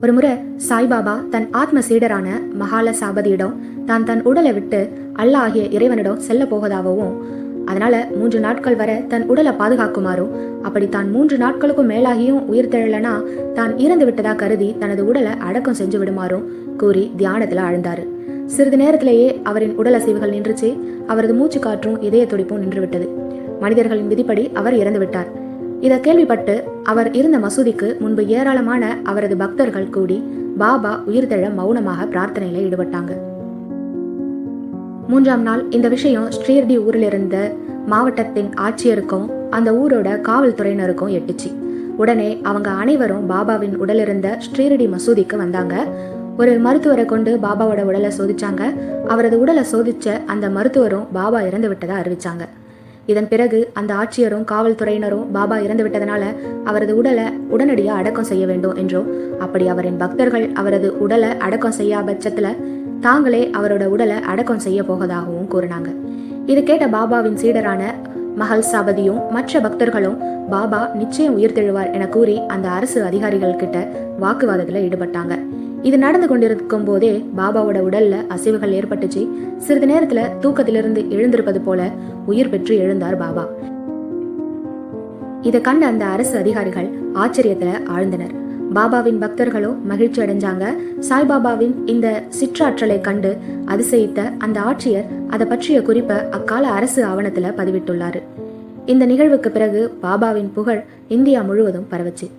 ஒருமுறை சாய்பாபா தன் ஆத்ம சீடரான மகால சாபதியிடம் தான் தன் உடலை விட்டு அல்லாஹ் ஆகிய இறைவனிடம் செல்ல போவதாகவும் அதனால மூன்று நாட்கள் வர தன் உடலை பாதுகாக்குமாறும் அப்படி தான் மூன்று நாட்களுக்கும் மேலாகியும் உயிர் தெழலனா தான் இறந்து விட்டதா கருதி தனது உடலை அடக்கம் செஞ்சு விடுமாறும் கூறி தியானத்துல ஆழ்ந்தாரு. சிறிது நேரத்திலேயே அவரின் உடல் அசைவுகள் நின்றுச்சு. அவரது மூச்சு காற்றும் இதய துடிப்பும் நின்றுவிட்டது. மனிதர்களின் விதிப்படி அவர் இறந்து விட்டார். இதை கேள்விப்பட்டு அவர் இருந்த மசூதிக்கு முன்பு ஏராளமான அவரது பக்தர்கள் கூடி பாபா உயிர்த்தெழ மௌனமாக பிரார்த்தனையில ஈடுபட்டாங்க. மூன்றாம் நாள் இந்த விஷயம் ஸ்ரீர்டி ஊரில் இருந்த மாவட்டத்தின் ஆட்சியருக்கும் அந்த ஊரோட காவல்துறையினருக்கும் எட்டுச்சு. உடனே அவங்க அனைவரும் பாபாவின் உடலிருந்த ஸ்ரீரடி மசூதிக்கு வந்தாங்க. ஒரு மருத்துவரை கொண்டு பாபாவோட உடலை சோதிச்சாங்க. அவரது உடலை சோதிச்ச அந்த மருத்துவரும் பாபா இறந்து விட்டதா அறிவிச்சாங்க. இதன் பிறகு அந்த ஆட்சியரும் காவல்துறையினரும் பாபா இறந்து விட்டதனால அவரது உடலை உடனடியாக அடக்கம் செய்ய வேண்டும் என்றும் அப்படி அவரின் பக்தர்கள் அவரது உடலை அடக்கம் செய்யா பட்சத்துல தாங்களே அவரோட உடலை அடக்கம் செய்ய போவதாகவும் கூறினாங்க. இது கேட்ட பாபாவின் சீடரான மஹல் சாபதியும் மற்ற பக்தர்களும் பாபா நிச்சயம் உயிர் தெழுவார் என கூறி அந்த அரசு அதிகாரிகள் கிட்ட வாக்குவாதத்தில் ஈடுபட்டாங்க. இது நடந்து கொண்டிருக்கும் போதே பாபாவோட உடல்ல அசைவுகள் ஏற்பட்டுச்சு. சிறிது நேரத்துல தூக்கத்திலிருந்து எழுந்திருப்பது போல உயிர் பெற்று எழுந்தார் பாபா. இதை கண்ட அந்த அரசு அதிகாரிகள் ஆச்சரியத்துல ஆழ்ந்தனர். பாபாவின் பக்தர்களோ மகிழ்ச்சி அடைஞ்சாங்க. சாய்பாபாவின் இந்த சிற்றாற்றலை கண்டு அதிசயித்த அந்த ஆட்சியர் அதை பற்றிய குறிப்பை அக்கால அரசு ஆவணத்துல பதிவிட்டுள்ளாரு. இந்த நிகழ்வுக்கு பிறகு பாபாவின் புகழ் இந்தியா முழுவதும் பரவச்சு.